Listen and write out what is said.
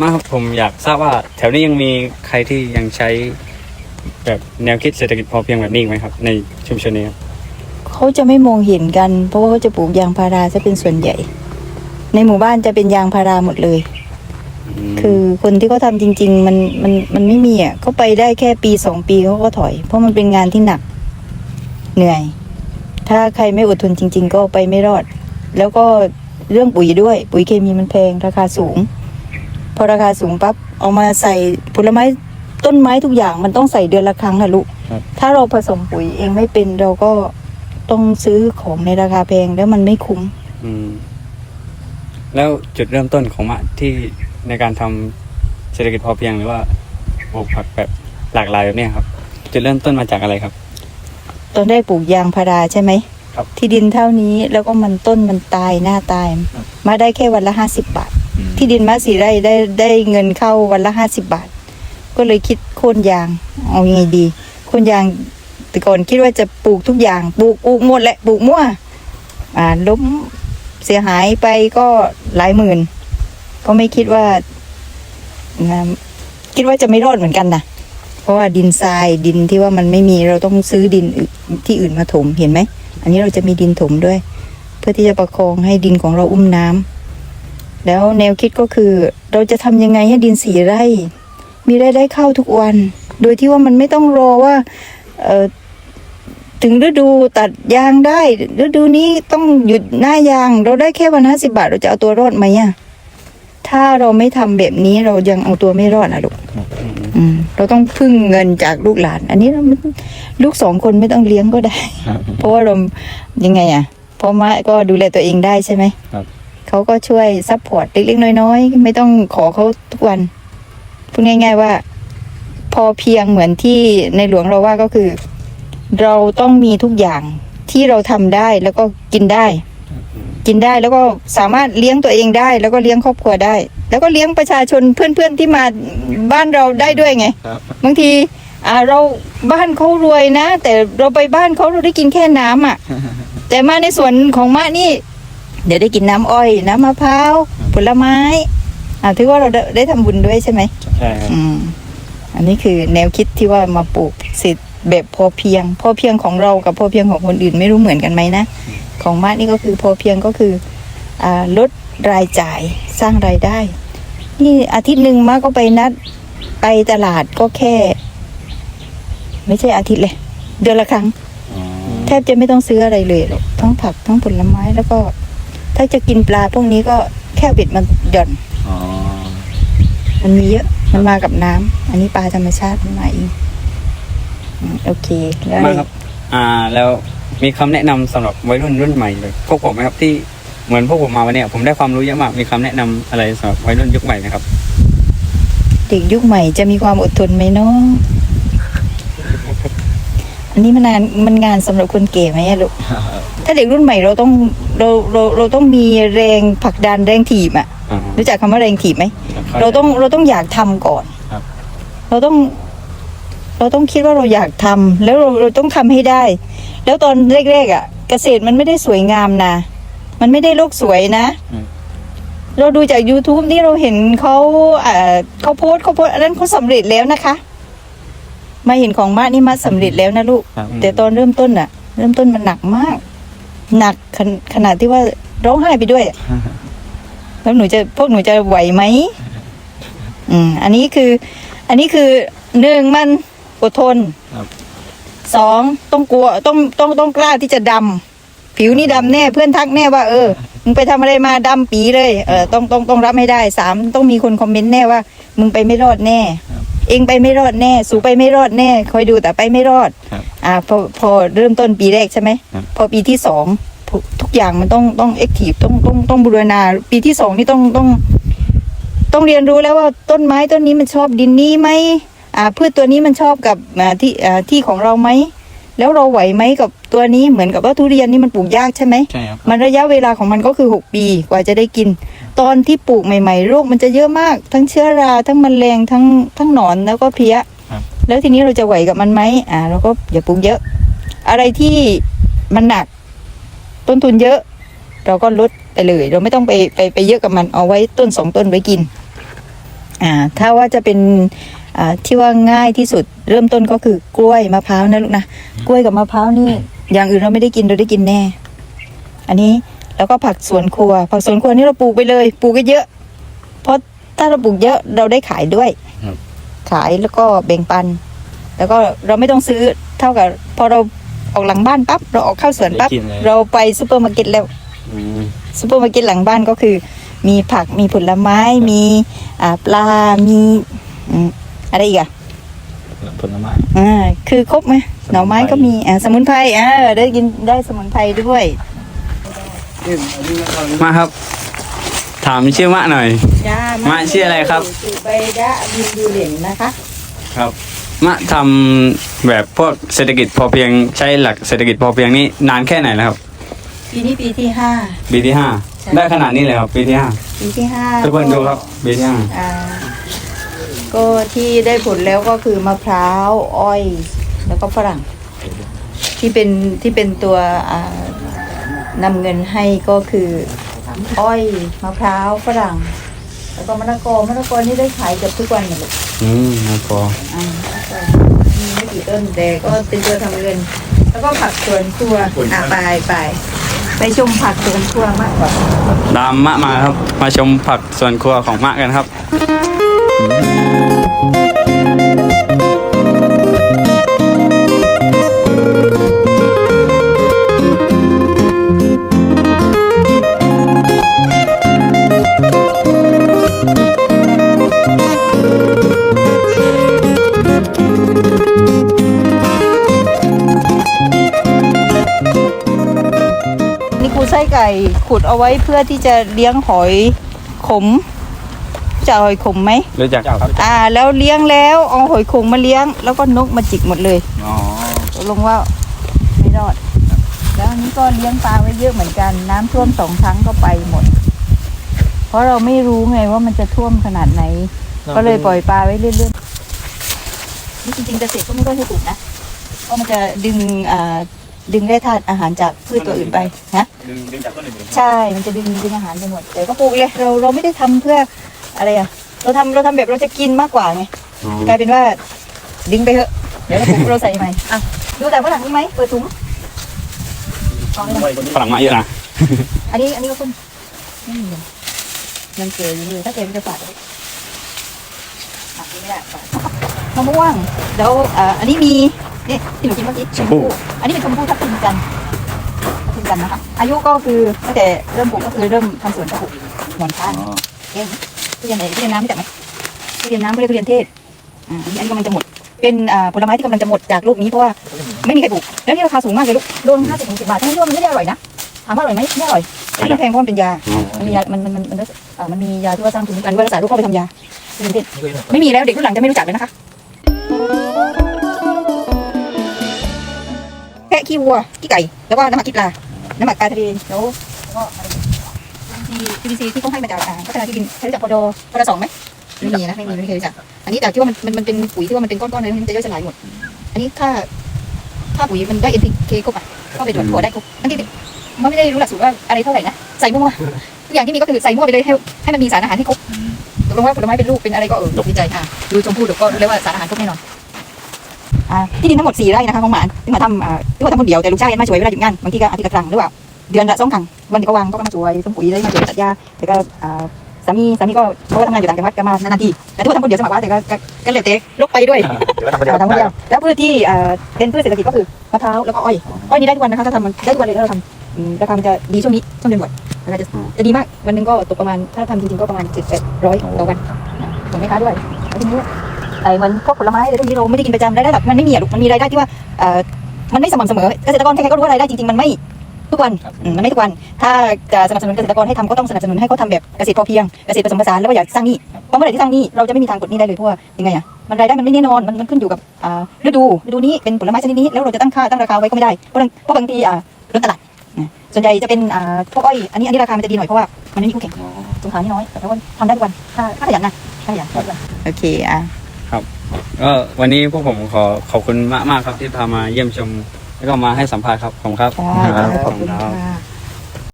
มาครับผมอยากทราบว่าแถวนี้ยังมีใครที่ยังใช้แบบแนวคิดเศรษฐกิจพอเพียงแบบนี้อีกไหมครับ ในชุมชนนี้ครับเขาจะไม่มองเห็นกัน เพราะว่าเขาจะปลูกยางพาราจะเป็นส่วนใหญ่ ในหมู่บ้านจะเป็นยางพาราหมดเลยมคือคนที่เขาทำจริง ๆ มันมันมันไม่มีอะเขาไปได้แค่ปีสองปีเขาก็ถอย เพราะมันเป็นงานที่หนักเหนื่อย ถ้าใครไม่อดทนจริง ๆ ก็ไปไม่รอด แล้วก็เรื่องปุ๋ยด้วย ปุ๋ยเคมีมันแพงราคาสูง พอราคาสูงปั๊บเอามาใส่ผลไม้ต้นไม้ทุกอย่างมันต้องใส่เดือนละครั้งอะลูกครับ ถ้าเราผสมปุ๋ยเองไม่เป็นเราก็ต้องซื้อของในราคาแพงแล้วมันไม่คุ้ม อืม แล้วจุดเริ่มต้นของมะที่ในการทำเศรษฐกิจพอเพียงหรือว่าปลูกผักแบบหลากหลายแบบเนี้ยครับ จุดเริ่มต้นมาจากอะไรครับ ตอนแรกปลูกยางพาราใช่ไหม ครับที่ดินเท่านี้แล้วก็มันต้นมันตายหน้าตาย ครับ มาได้แค่วันละห้าสิบบาท ที่ดินมาสีไร่ได้ได้เงินเข้าวันละห้าสิบบาท ก็เลยคิดโค่นยางเอายังไงดีโค่นยางแต่ก่อนคิดว่าจะปลูกทุกอย่างปลูกปลูกหมดแหละปลูกมั่วอ่าล้มเสียหายไปก็หลายหมื่น ก็ไม่คิดว่านะคิดว่าจะไม่รอดเหมือนกันนะเพราะว่าดินทรายดินที่ว่ามันไม่มีเราต้องซื้อดินอื่นที่อื่นมาถมเห็นไหม อันนี้เราจะมีดินถมด้วย เพื่อที่จะประคองให้ดินของเราอุ้มน้ำ แล้วแนวคิดก็คือเราจะทำยังไงให้ดินสีไร่ มีรายได้เข้าทุกวัน โดยที่ว่ามันไม่ต้องรอว่าเออถึงฤดูตัดยางได้ ฤดูนี้ต้องหยุดหน้ายาง เราได้แค่วันห้าสิบาท เราจะเอาตัวรอดไหมอะถ้าเราไม่ทำแบบนี้เรายังเอาตัวไม่รอดนะลูกอืมอืมเราต้องพึ่งเงินจากลูกหลาน อันนี้เราไม่ลูกสองคนไม่ต้องเลี้ยงก็ได้ เพราะว่าเรายังไงอะพ่อแม่ก็ดูแลตัวเองได้ใช่ไหมครับ เขาก็ช่วยซัพพอร์ตเล็กๆน้อยๆ ไม่ต้องขอเขาทุกวันพูดง่าย ๆว่า พอเพียงเหมือนที่ในหลวงเราว่าก็คือ เราต้องมีทุกอย่างที่เราทำได้แล้วก็กินได้ กินได้แล้วก็สามารถเลี้ยงตัวเองได้ แล้วก็เลี้ยงครอบครัวได้ แล้วก็เลี้ยงประชาชนเพื่อนๆที่มาบ้านเราได้ด้วยไงครับบางทีอ่าเราบ้านเขารวยนะ แต่เราไปบ้านเขาเราได้กินแค่น้ำอะ แต่มาในส่วนของมะนี่ เดี๋ยวได้กินน้ำอ้อย น้ำมะพร้าวผลไม้อ่าถือว่าเราได้ได้ทำบุญด้วยใช่ไหมใช่ครับอืม อันนี้คือแนวคิดที่ว่ามาปลูกเสร็จแบบพอเพียง พอเพียงของเรากับพอเพียงของคนอื่นไม่รู้เหมือนกันไหมนะ ของมานี่ก็คือพอเพียงก็คืออ่าลดรายจ่ายสร้างรายได้ นี่อาทิตย์หนึ่งมาก็ไปนัดไปตลาดก็แค่ ไม่ใช่อาทิตย์เลย เดือนละครั้งอ๋อแทบจะไม่ต้องซื้ออะไรเลยหรอกทั้งผักทั้งผลไม้แล้วก็ ถ้าจะกินปลาพวกนี้ก็แค่เบ็ดมันหย่อน อ๋อ มันมีเยอะ มันมากับน้ำ อันนี้ปลาธรรมชาติมันมาเองอืมโอเค แล้วมาครับ อ่า แล้วมีคำแนะนำสำหรับวัยรุ่นรุ่นใหม่เลยพวกผมไหมครับที่เหมือนพวกผมมาวันเนี้ยผมได้ความรู้เยอะมาก มีคำแนะนำอะไรสำหรับวัยรุ่นยุคใหม่ไหมครับ เด็กยุคใหม่จะมีความอดทนไหมเนาะ อันนี้มันงานมันงานสำหรับคนเก๋ไหมอะลูก ถ้าเด็กรุ่นใหม่เราต้อง เราเราเราต้องมีแรงผลักดันแรงถีบอะอ่ารู้จักคำว่าแรงถีบไหมครับเราต้องเราต้องอยากทำก่อนครับ เราต้อง เราต้องคิดว่าเราอยากทำแล้วเราเราต้องทำให้ได้ แล้วตอนแรกๆอะเกษตรมันไม่ได้สวยงามนะมันไม่ได้โลกสวยนะ อืม เราดูจาก youtube ที่เราเห็นเขาอ่าเขาโพสต์เขาโพสต์อันนั้นเขาสำเร็จแล้วนะคะ มาเห็นของมานี่มาสำเร็จแล้วนะลูก ครับ แต่ตอนเริ่มต้นอะเริ่มต้นมันหนักมาก หนักขนขนาดที่ว่าร้องไห้ไปด้วยอะแล้วหนูจะพวกหนูจะไหวไหมอืมอันนี้คือ อันนี้คือหนึ่งมันอดทนครับสองต้องกลัวต้องต้องต้องกล้าที่จะดำผิวนี่ดำแน่เพื่อนทักแน่ว่าเออมึงไปทำอะไรมาดำปีเลยเออต้องต้องต้องรับให้ได้สามต้องมีคนคอมเมนต์แน่ว่า มึงไปไม่รอดแน่เองไปไม่รอดแน่ สูไปไม่รอดแน่คอยดูแต่ไปไม่รอด ครับ อ่าพอพอเริ่มต้นปีแรกใช่ไหมครับ พอปีที่สองทุกทุกอย่างมันต้องต้องเอ็กทีฟต้องต้องต้องบูรณา ปีที่สองนี่ต้องต้อง ต้องเรียนรู้แล้วว่าต้นไม้ต้นนี้มันชอบดินนี้ไหมอ่าพืชตัวนี้มันชอบกับอ่าที่อ่าที่ของเราไหมแล้วเราไหวไหมกับตัวนี้เหมือนกับว่าทุเรียนนี่มันปลูกยากใช่ไหม ใช่ครับ มันระยะเวลาของมันก็คือหกปีกว่าจะได้กิน ตอนที่ปลูกใหม่ ๆ โรคมันจะเยอะมาก ทั้งเชื้อรา ทั้งแมลงทั้งทั้งหนอนแล้วก็เพลี้ยครับ แล้วทีนี้เราจะไหวกับมันไหมอ่าเราก็อย่าปลูกเยอะ อะไรที่มันหนัก ต้นทุนเยอะ เราก็ลดไปเลย เราไม่ต้องไปไปไปเยอะกับมันเอาไว้ต้นสองต้นไว้กิน อ่า ถ้าว่าจะเป็นอ่าที่ว่าง่ายที่สุดเริ่มต้นก็คือกล้วยมะพร้าวนะลูกนะกล้วยกับมะพร้าวนี่ อย่างอื่นเราไม่ได้กินเราได้กินแน่ อันนี้แล้วก็ผักสวนครัว ผักสวนครัวนี่เราปลูกไปเลย ปลูกเยอะ เพราะถ้าเราปลูกเยอะเราได้ขายด้วยครับ ขายแล้วก็แบ่งปัน แล้วก็เราไม่ต้องซื้อเท่ากับพอเราออกหลังบ้านปั๊บเราออกเข้าสวนปั๊บได้กินเลย เราไปซูเปอร์มาร์เก็ตแล้วอืม ซูเปอร์มาร์เก็ตหลังบ้านก็คือ มีผักมีผลไม้มีอ่าปลามีอืมอะไรอีกอะผลไม้ อ่าคือครบไหมสมุนไพร หน่อไม้ก็มีอ่าสมุนไพรอ่าได้กินได้สมุนไพรด้วย มาครับ ถามชื่อมะหน่อย จ้ามาชื่ออะไรครับชื่อใบดะบินดูเหลนนะคะครับ มะทำแบบพวกเศรษฐกิจพอเพียงใช้หลักเศรษฐกิจพอเพียงนี่นานแค่ไหนแล้วครับปีนี้ปีที่ห้า ปีที่ห้าใช่ ได้ขนาดนี้เลยครับปีที่ห้าปีที่ห้าทุกคนดูครับปีที่ห้าอ่าก็ที่ได้ผลแล้วก็คือมะพร้าวอ้อย แล้วก็ฝรั่ง ที่เป็นที่เป็นตัวอ่านำเงินให้ก็คือ อ้อยมะพร้าวฝรั่ง แล้วก็มะละกอมะละกอนี่ได้ขายเกือบทุกวันเลยลูกอืมนะพออ่ามีไม่กี่ต้นแต่ก็เป็นตัวทำเงิน แล้วก็ผักสวนครัวอะไปไปไปชมผักสวนครัวมากกว่าตามมะมาครับ มาชมผักสวนครัวของมะกันครับ ไส้ไก่ขุดเอาไว้เพื่อที่จะเลี้ยงหอยขมจะเอาหอยขมไหมรู้จักครับอ่า แล้วเลี้ยงแล้วเอาหอยขมมาเลี้ยง แล้วก็นกมาจิกหมดเลยอ๋อตกลงว่าไม่รอด แล้วอันนี้ก็เลี้ยงปลาไว้เยอะเหมือนกัน น้ำท่วมสองครั้งก็ไปหมด เพราะเราไม่รู้ไงว่ามันจะท่วมขนาดไหน ก็เลยปล่อยปลาไว้เรื่อยๆนี่จริงๆเกษตรก็ไม่ค่อยให้ปลูกนะเพราะมันจะดึงอ่า ดึงแร่ธาตุอาหารจากพืชตัวอื่นไปนะดึงดึงจากต้นอื่นใช่ มันจะดึงดึงอาหารไปหมดแต่ก็ปลูกเลยเราเราไม่ได้ทำเพื่ออะไรอะเราทำเราทำแบบเราจะกินมากกว่าไงกลายเป็นว่า ดึงไปเถอะเดี๋ยวเราปลูกเราใส่ใหม่อะดูแต่ฝรั่งนี่ไหมเปิดถุงเอาเลยนะฝรั่งมะเยอะนะอันนี้อันนี้ก็คุณไม่มีเลยยังเกลืออยู่เลยถ้าเกลือมันจะฝาดเลยอะนี่ไม่ได้ฝาดมะม่วงแล้วอ่าอันนี้มี นี่ที่หนูกินเมื่อกี้ชมพู่อันนี้เป็นชมพู่ทับทิมจันทร์ทับทิมจันทร์นะคะอายุก็คือตั้งแต่เริ่มปลูกก็คือเริ่มทำสวนก็ปลูกหมอนข้างเองทุเรียนไหนทุเรียนน้ำรู้จักไหมทุเรียนน้ำไม่เรียกทุเรียนเทศอ่าอันนี้อันนี้กำลังจะหมด เป็นอ่าผลไม้ที่กำลังจะหมดจากโลกนี้เพราะว่าไม่มีใครปลูกแล้วนี่ราคาสูงมากเลยลูกโลห้าสิบถึงสิบบาททั้งที่ว่ามันไม่ได้อร่อยนะถามว่าอร่อยไหมไม่อร่อยแต่มันแพงเพราะมันเป็นยามันมียามันมันมันมันเอ่อมันมียาที่ว่าสร้างภูมิคุ้มกันว่ารักษาโรคเข้าไปทำยาเป็นเพศไม่มีแล้วเด็กรุ่นหลังจะไม่รู้จักเลยนะคะะขี้วัวขี้ไก่ แล้วก็น้ำหมักขี้ปลา น้ำหมักปลาทะเลแล้วแล้วก็อะไรทีทีซีที่เขาให้มาจากอ่าพัฒนาที่ดินใช้รู้จักพอดอพอดอสองไหมไม่มีนะไม่มีไม่เคยรู้จักอันนี้แต่ที่ว่ามันมันมันเป็นปุ๋ยที่ว่ามันเป็นก้อนๆเลยมันจะย่อยสลายหมด อันนี้ถ้าถ้าปุ๋ยมันได้ NPK ครบอะก็ไปตรวจถั่วได้ครบอันนี้มันไม่ได้รู้หลักสูตรว่าอะไรเท่าไหร่นะใส่มั่วๆทุกอย่างที่มีก็คือใส่มั่วไปเลยให้ให้มันมีสารอาหารที่ครบตกลงว่าผลไม้เป็นลูกเป็นอะไรก็เออดีใจอะดูชมพู่ดูก็รู้เลยว่าสารอาหารครบแน่นอน อ่าที่ดินทั้งหมดสี่ไร่นะคะของหมานที่มาทำอ่าที่ว่าทำคนเดียวแต่ลูกชายมาช่วยเวลาหยุดงานบางทีก็อาทิตย์ละครั้งหรือว่าเดือนละสองครั้งวันที่เขาวางก็มาช่วยต้นปุ๋ยได้มาช่วยตัดหญ้าแต่ก็อ่าสามีสามีก็เขาก็ทำงานอยู่ต่างจังหวัดก็มานานๆทีแต่ที่ว่าทำคนเดียวสมัครว่าแต่ก็ก็ก็เลยเตะลกไปด้วยทำคนเดียวแล้วพืชที่อ่าเป็นพืชเศรษฐกิจก็คือมะพร้าวแล้วก็อ้อยอ้อยนี่ได้ทุกวันนะคะถ้าทำมันได้ทุกวันเลยถ้าเราทำอืมราคามันจะดีช่วงนี้ช่วงเดือนหมดราคาจะจะดีมากวันหนึงก็ตกประมาณถ้าทำจริงๆก็ประมาณเจ็ดแปดร้อยต่อวันส่งแม่ค้าด้วยแล้วทีนี้ ไอ้เหมันพวกผลไม้อะไรพวกนี้เราไม่ได้กินประจำรายได้หลักมันไม่มีอะลูกมันมีรายได้ที่ว่าเออมันไม่สม่ำเสมอเกษตรกรใครๆก็รู้ว่ารายได้จริงๆมันไม่ทุกวันอืมมันไม่ทุกวัน ถ้าจะสนับสนุนเกษตรกรให้ทำก็ต้องสนับสนุนให้เขาทำแบบเกษตรพอเพียงเกษตรผสมผสานแล้วก็อย่าสร้างหนี้เพราะเมื่อไหร่ที่สร้างหนี้เราจะไม่มีทางกดหนี้ได้เลยเพราะว่ายังไงอะมันรายได้มันไม่แน่นอนมันมันขึ้นอยู่กับอ่าฤดูฤดูนี้เป็นผลไม้ชนิดนี้แล้วเราจะตั้งค่าตั้งราคาไว้ก็ไม่ได้เพราะบางเพราะบางทีอ่าล้นตลาดนะส่วนใหญ่จะเป็นอ่าพวกอ้อยอันนี้อันนี้ราคามันจะดีหน่อยเพราะว่ามันไม่มีคู่แข่งสงขลานี่น้อยแต่ว่าทำได้ทุกวันถ้าถ้าขยันนะถ้าขยันโอเคอะ ก็วันนี้พวกผมขอขอบคุณมากมากๆครับที่พามาเยี่ยมชม แล้วก็มาให้สัมภาษณ์ครับขอบคุณครับ ขอบคุณค่ะ